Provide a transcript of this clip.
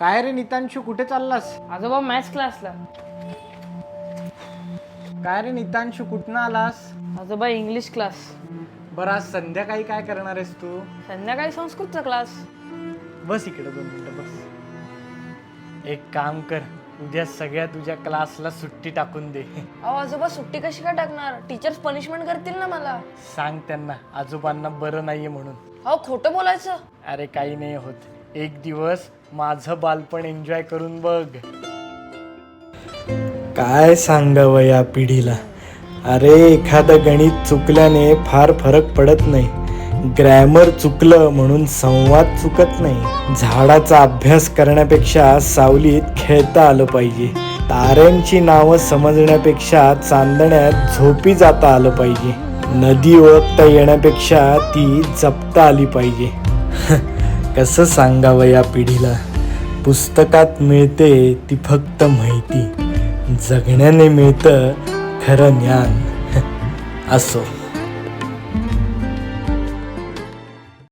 काय रे नितांशू कुठे चाललास? आजोबा मॅथ्स क्लासला काय रे नितांशू कुठनं आलास? आजोबा इंग्लिश क्लास बरं आज संध्याकाळी काय करणार आहेस तू? संध्याकाळी संस्कृतचा क्लास बस इकडे दोन मिनिटं बस. एक काम कर उद्या सगळ्या तुझ्या क्लासला सुट्टी टाकून दे. अहो आजोबा सुट्टी कशी काय टाकणार? टीचर्स पनिशमेंट करतील ना मला. सांग त्यांना आजोबांना बरं नाहीये म्हणून. अहो खोटं बोलायचं. अरे काही नाही होत. एक दिवस माझं बालपण एन्जॉय करून बघ. काय सांगावं या पिढीला? अरे एखादं गणित चुकल्याने फार फरक पडत नाही. ग्रॅमर चुकलं म्हणून संवाद चुकत नाही. झाडाचा अभ्यास करण्यापेक्षा सावलीत खेळता आलं पाहिजे. ताऱ्यांची नावं समजण्यापेक्षा चांदण्यात झोपी जाता आलं पाहिजे. नदी ओळखता येण्यापेक्षा ती जपता आली पाहिजे. कसं सांगावं या पिढीला? पुस्तकात मिळते ती फक्त माहिती. जगण्याने मिळतं खरं ज्ञान. असो.